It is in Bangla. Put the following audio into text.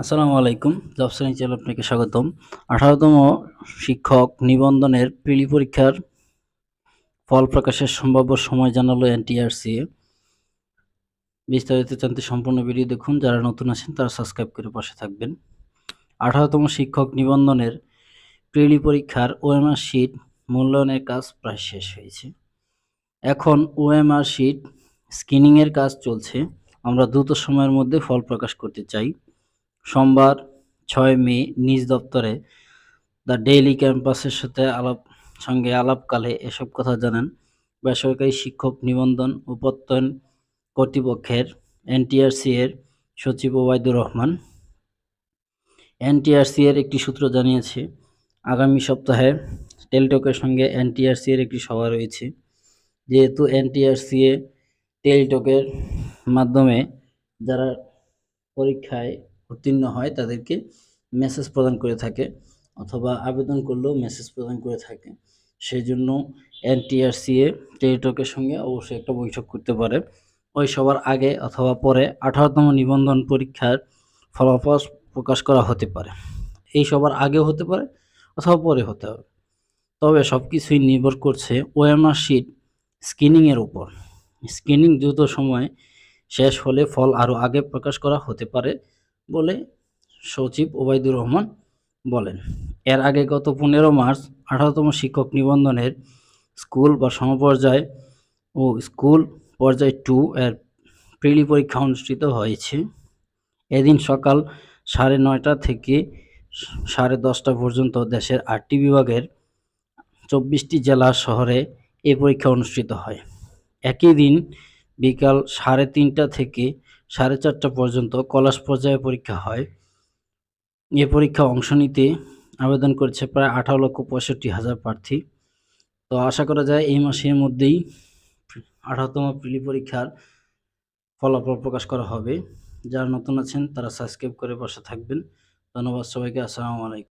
আসসালামু আলাইকুম, জব শ্রেণি চ্যানেল আপনাকে স্বাগতম। আঠারোতম শিক্ষক নিবন্ধনের প্রিলি পরীক্ষার ফল প্রকাশের সম্ভাব্য সময় জানালো এনটিআরসি বিস্তারিত জানতে সম্পূর্ণ ভিডিও দেখুন, যারা নতুন আছেন তারা সাবস্ক্রাইব করে পাশে থাকবেন। আঠারোতম শিক্ষক নিবন্ধনের প্রিলি পরীক্ষার ওএমআর শিট মূল্যায়নের কাজ প্রায় শেষ হয়েছে। এখন ওএমআর শিট স্ক্রিনিংয়ের কাজ চলছে। আমরা দ্রুত সময়ের মধ্যে ফল প্রকাশ করতে চাই। সোমবার, ছয় মে, নিজ দপ্তরে দ্য ডেইলি ক্যাম্পাসের সাথে আলাপ, সঙ্গে আলাপকালে এসব কথা জানান বেসরকারি শিক্ষক নিবন্ধন ও প্রত্যয়ন কর্তৃপক্ষের এনটিআরসি এর সচিব ওবায়দুর রহমান। এনটিআরসি এর একটি সূত্র জানিয়েছে, আগামী সপ্তাহে টেলটকের সঙ্গে এনটিআরসি এর একটি সভা রয়েছে। যেহেতু এনটিআরসি এ টেলটকের মাধ্যমে যারা পরীক্ষায় উত্তীর্ণ হয়, তাদেরকে মেসেজ প্রদান করে থাকে অথবা আবেদন করলেও মেসেজ প্রদান করে থাকে। সেই জন্য এনটিআরসিএ টেলিটকের সঙ্গে অবশ্যই একটা বৈঠক করতে পারে। ওই সবার আগে অথবা পরে আঠারোতম নিবন্ধন পরীক্ষার ফলাফল প্রকাশ করা হতে পারে। এই সবার আগেও হতে পারে অথবা পরে হতে হবে। তবে সব কিছুই নির্ভর করছে ওএমআর শিট স্ক্রিনিংয়ের উপর। স্ক্রিনিং দ্রুত সময়ে শেষ হলে ফল আরও আগে প্রকাশ করা হতে পারে। বলে সচিব ওবায়দুর রহমান বলেন, এর আগে গত পনেরো মার্চ আঠারোতম শিক্ষক নিবন্ধনের স্কুল বা সমপর্যায় ও স্কুল পর্যায় টু এর প্রিলি পরীক্ষা অনুষ্ঠিত হয়েছে। এদিন সকাল সাড়ে নয়টা থেকে সাড়ে দশটা পর্যন্ত দেশের আটটি বিভাগের চব্বিশটি জেলা শহরে এ পরীক্ষা অনুষ্ঠিত হয়। একই দিন বিকাল সাড়ে তিনটা থেকে সাড়ে চারটা পর্যন্ত কলাশ পর্যায়ে পরীক্ষা হয়। এ পরীক্ষা অংশ নিতে আবেদন করেছে প্রায় আঠারো লক্ষ পঁয়ষট্টি হাজার প্রার্থী। তো আশা করা যায় এই মাসের মধ্যেই আঠারোতম প্রিলি পরীক্ষার ফলাফল প্রকাশ করা হবে। যারা নতুন আছেন তারা সাবস্ক্রাইব করে বসে থাকবেন। ধন্যবাদ সবাইকে। আসসালামু আলাইকুম।